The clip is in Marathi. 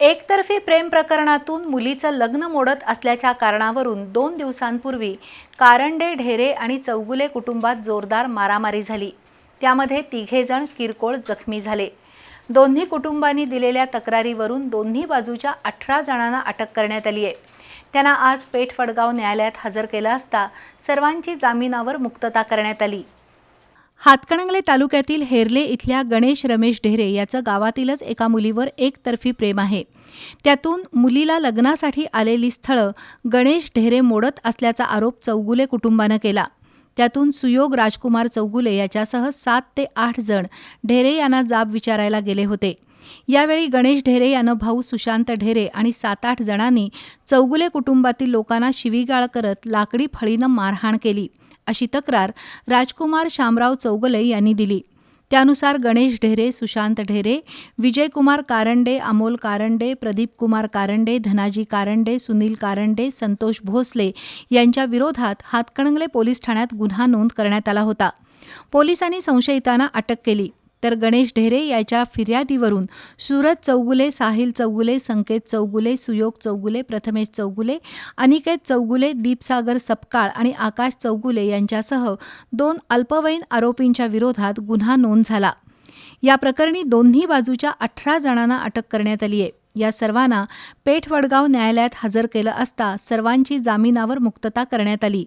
एकतर्फी प्रेम प्रकरणातून मुलीचं लग्न मोडत असल्याच्या कारणावरून दोन दिवसांपूर्वी कारंडे ढेरे आणि चौगुले कुटुंबात जोरदार मारामारी झाली. त्यामध्ये तिघेजण किरकोळ जखमी झाले. दोन्ही कुटुंबांनी दिलेल्या तक्रारीवरून दोन्ही बाजूच्या अठरा जणांना अटक करण्यात आली आहे. त्यांना आज पेठ वडगाव न्यायालयात हजर केलं असता सर्वांची जामिनावर मुक्तता करण्यात आली. हातकणंगले तालुक्यातील हेरले इथल्या गणेश रमेश ढेरे याचं गावातीलच एका मुलीवर एकतर्फी प्रेम आहे. त्यातून मुलीला लग्नासाठी आलेली स्थळं गणेश ढेरे मोडत असल्याचा आरोप चौगुले कुटुंबानं केला. त्यातून सुयोग राजकुमार चौगुले याच्यासह सात ते आठ जण ढेरे यांना जाब विचारायला गेले होते. यावेळी गणेश ढेरे यानं भाऊ सुशांत ढेरे आणि सात आठ जणांनी चौगुले कुटुंबातील लोकांना शिवीगाळ करत लाकडी फळीनं मारहाण केली. अशी तक्रार राजकुमार शामराव चौगले यांनी दिली. त्यानुसार गणेश ढेरे सुशांत ढेरे विजयकुमार कारंडे अमोल कारंडे प्रदीप कुमार कारंडे धनाजी कारंडे सुनील कारंडे संतोष भोसले यांच्या विरोधात हातकणंगले पोलीस ठाण्यात गुन्हा नोंद करण्यात आला होता. पोलिसांनी संशयितांना अटक केली. तर गणेश ढेरे याच्या फिर्यादीवरून सूरज चौगुले साहिल चौगुले संकेत चौगुले सुयोग चौगुले प्रथमेश चौगुले अनिकेत चौगुले दीपसागर सपकाळ आणि आकाश चौगुले यांच्यासह दोन अल्पवयीन आरोपींच्या विरोधात गुन्हा नोंद झाला. या प्रकरणी दोन्ही बाजूच्या अठरा जणांना अटक करण्यात आली आहे या सर्वांना पेठ वडगाव न्यायालयात हजर केलं असता सर्वांची जामिनावर मुक्तता करण्यात आली.